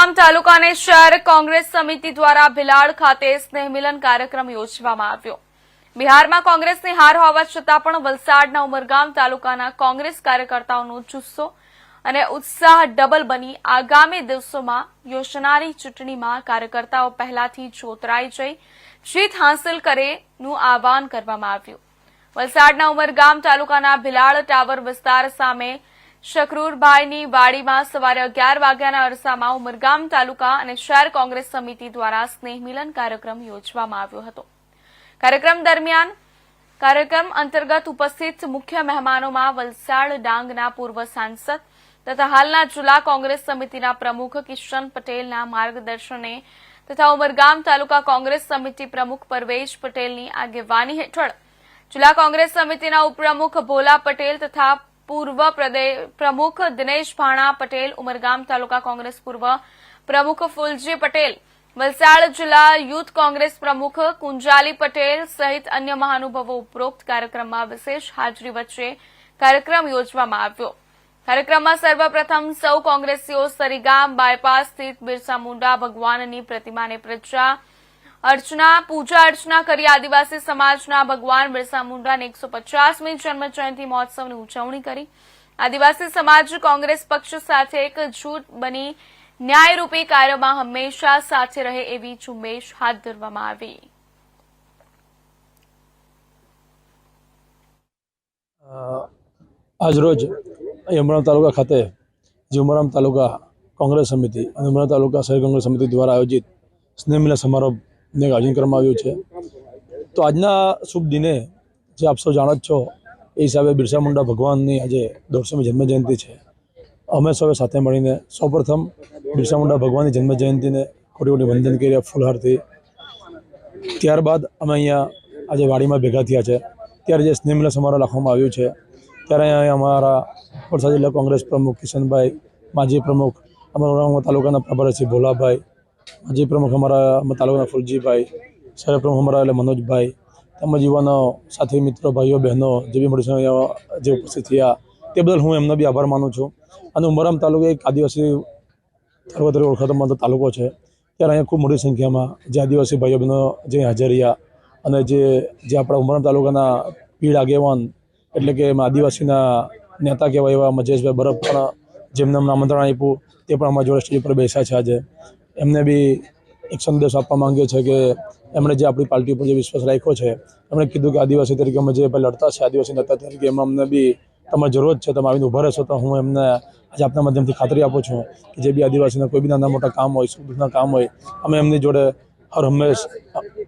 ઉમરગામ તાલુકા અને શહેર કોંગ્રેસ સમિતિ દ્વારા ભિલાડ ખાતે સ્નેહ કાર્યક્રમ યોજવામાં આવ્યો. બિહારમાં કોંગ્રેસની હાર હોવા છતાં પણ વલસાડના ઉમરગામ તાલુકાના કોંગ્રેસ કાર્યકર્તાઓનો જુસ્સો અને ઉત્સાહ ડબલ બની આગામી દિવસોમાં યોજનારી ચૂંટણીમાં કાર્યકર્તાઓ પહેલાથી જોતરાઈ જઈ જીત હાંસલ કરેનું આહવાન કરવામાં આવ્યું. વલસાડના ઉમરગામ તાલુકાના ભિલાડ ટાવર વિસ્તાર સામે શકરૂરભાઈની વાડીમાં સવારે અગિયાર વાગ્યાના અરસામાં ઉમરગામ તાલુકા અને શહેર કોંગ્રેસ સમિતિ દ્વારા સ્નેહ કાર્યક્રમ યોજવામાં આવ્યો હતો. કાર્યક્રમ દરમિયાન કાર્યક્રમ અંતર્ગત ઉપસ્થિત મુખ્ય મહેમાનોમાં વલસાડ ડાંગના પૂર્વ સાંસદ તથા હાલના જિલ્લા કોંગ્રેસ સમિતિના પ્રમુખ કિશન પટેલના માર્ગદર્શને તથા ઉમરગામ તાલુકા કોંગ્રેસ સમિતિ પ્રમુખ પરવેશ પટેલની આગેવાની હેઠળ જિલ્લા કોંગ્રેસ સમિતિના ઉપપ્રમુખ ભોલા પટેલ તથા પૂર્વ પ્રમુખ દિનેશ ભાણા પટેલ, ઉમરગામ તાલુકા કોંગ્રેસ પૂર્વ પ્રમુખ ફુલજી પટેલ, વલસાડ જિલ્લા યુથ કોંગ્રેસ પ્રમુખ કુંજાલી પટેલ સહિત અન્ય મહાનુભાવો ઉપરોક્ત કાર્યક્રમમાં વિશેષ હાજરી વચ્ચે કાર્યક્રમ યોજવામાં આવ્યો. કાર્યક્રમમાં સર્વપ્રથમ સૌ કોંગ્રેસીઓ સરીગામ બાયપાસ સ્થિત બિરસા મુંડા ભગવાનની પ્રતિમાને પ્રજા અર્ચના, પૂજા અર્ચના કરી આદિવાસી સમાજના ભગવાન બિરસા મુંડાની એકસો પચાસમી જન્મ જયંતિ મહોત્સવની ઉજવણી કરી. આદિવાસી સમાજ કોંગ્રેસ પક્ષ સાથે એક જૂથ બની ન્યાયરૂપી કાર્યમાં હંમેશા સાથે રહે એવી ઝુંબેશ હાથ ધરવામાં આવી. આજરોજ યમરામ તાલુકા ખાતે જીવમરામ તાલુકા કોંગ્રેસ સમિતિ અને યમરામ તાલુકા શહેર કોંગ્રેસ સમિતિ દ્વારા આયોજિત સ્નેહ મિલન સમારોહને આયોજન કરવામાં આવ્યું છે. તો આજના શુભ દિને જે આપ સૌ જાણો જ છો, એ હિસાબે બિરસા મુંડા ભગવાનની આજે દોઢસોમી જન્મજયંતિ છે. અમે સૌએ સાથે મળીને સૌપ્રથમ બિરસા મુંડા ભગવાનની જન્મજયંતિને ખોટી ખોટી વંદન કર્યા ફૂલહારથી. ત્યારબાદ અમે અહીંયા આજે વાડીમાં ભેગા થયા છે. ત્યારે જે સ્નેહમિલન સમારોહ રાખવામાં આવ્યું છે, ત્યારે અહીંયા અમારા વલસાડ જિલ્લા કોંગ્રેસ પ્રમુખ કિશનભાઈ, માજી પ્રમુખ, અમારા તાલુકાના પ્રભારસિંહ ભોલાભાઈ માજી પ્રમુખ અમારા તાલુકાના ફુલજીભાઈ શહેર પ્રમુખ અમારા એટલે મનોજભાઈ, તેમજ યુવાનો સાથી મિત્રો, ભાઈઓ, બહેનો જે બી મળી અહીંયા જે ઉપસ્થિત થયા, તે બદલ હું એમનો બી આભાર માનું છું. અને ઉમરામ તાલુકો એક આદિવાસી તરીકે ઓળખાતો તાલુકો છે. ત્યારે અહીંયા ખૂબ મોટી સંખ્યામાં જે આદિવાસી ભાઈઓ, બહેનો જે હાજર રહ્યા અને જે જે આપણા ઉમરામ તાલુકાના પીડ આગેવાન એટલે કે આદિવાસીના નેતા કહેવાય એવા મજેશભાઈ બરફ પણ જેમને આમંત્રણ આપ્યું, તે પણ અમારા જોડે સ્ટેજ ઉપર બેસ્યા છે આજે. એમને બી એક સંદેશ આપવા માંગીએ છીએ કે એમણે જે આપણી પાર્ટી ઉપર જે વિશ્વાસ રાખ્યો છે, એમણે કીધું કે આદિવાસી તરીકે અમે જે લડતા છે, આદિવાસી નેતા તરીકે એમાં અમને બી તમારી જરૂરત છે, તમે આવીને ઊભા રહેશો તો હું એમને આજે આપના માધ્યમથી ખાતરી આપું છું કે જે બી આદિવાસીના કોઈ બી નાના મોટા કામ હોય, સુખ દુઃખના કામ હોય, અમે એમની જોડે હર હંમેશ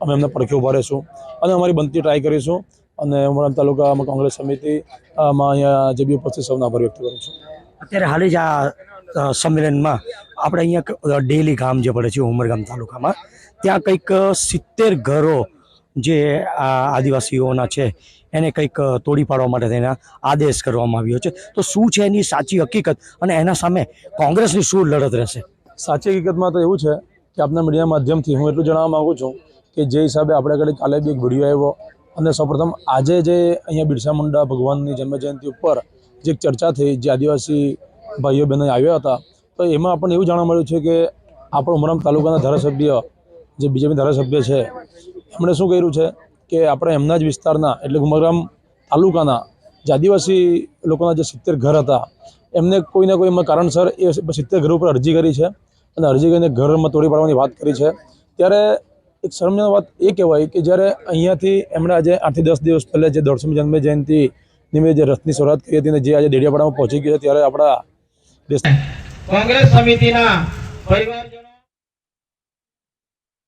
અમે એમને પડખે ઊભા રહીશું અને અમારી બનતી ટ્રાય કરીશું અને ઉમરામ તાલુકામાં કોંગ્રેસ સમિતિમાં અહીંયા જે બી ઉપસ્થિત સૌનો આભાર વ્યક્ત કરું છું. અત્યારે હાલ જ આ સંમેલનમાં આપણે અહીંયા ડેલી ગામ જે પડે છે ઉમરગામ તાલુકામાં, ત્યાં કંઈક સિત્તેર ઘરો જે આદિવાસીઓના છે, એને કંઈક તોડી પાડવા માટે તેના આદેશ કરવામાં આવ્યો છે. તો શું છે એની સાચી હકીકત? અને એના સામે કોંગ્રેસની શું લડત રહેશે? સાચી હકીકતમાં તો એવું છે કે આપના મીડિયા માધ્યમથી હું એટલું જણાવવા માગું છું કે જે હિસાબે આપણે આગળ કાલે બી એક વીડિયો આવ્યો અને સૌપ્રથમ આજે જે અહીંયા બિરસા મુંડા ભગવાનની જન્મજયંતિ ઉપર જે ચર્ચા થઈ, જે આદિવાસી ભાઈઓ બહેનો આવ્યા હતા. તો એમાં આપણને એવું જાણવા મળ્યું છે કે આપણો ઉમરામ તાલુકાના ધારાસભ્ય, જે બીજેપી ધારાસભ્ય છે, એમણે શું કર્યું છે કે આપણે એમના જ વિસ્તારના, એટલે કે ઉમરગામ તાલુકાના જે આદિવાસી લોકોના જે સિત્તેર ઘર હતા, એમને કોઈને કોઈ કારણસર એ સિત્તેર ઘર ઉપર અરજી કરી છે અને અરજી કરીને ઘરમાં તોડી પાડવાની વાત કરી છે. ત્યારે એક શરમની વાત એ કહેવાય કે જ્યારે અહીંયાથી એમણે આજે આઠથી દસ દિવસ પહેલાં જે દોઢસોમી જન્મ જયંતિ નિમિત્તે જે રથની શરૂઆત કરી હતી અને જે આજે દેડિયાપાડામાં પહોંચી ગયો ત્યારે આપણા કોંગ્રેસ સમિતિના પરિવારજનો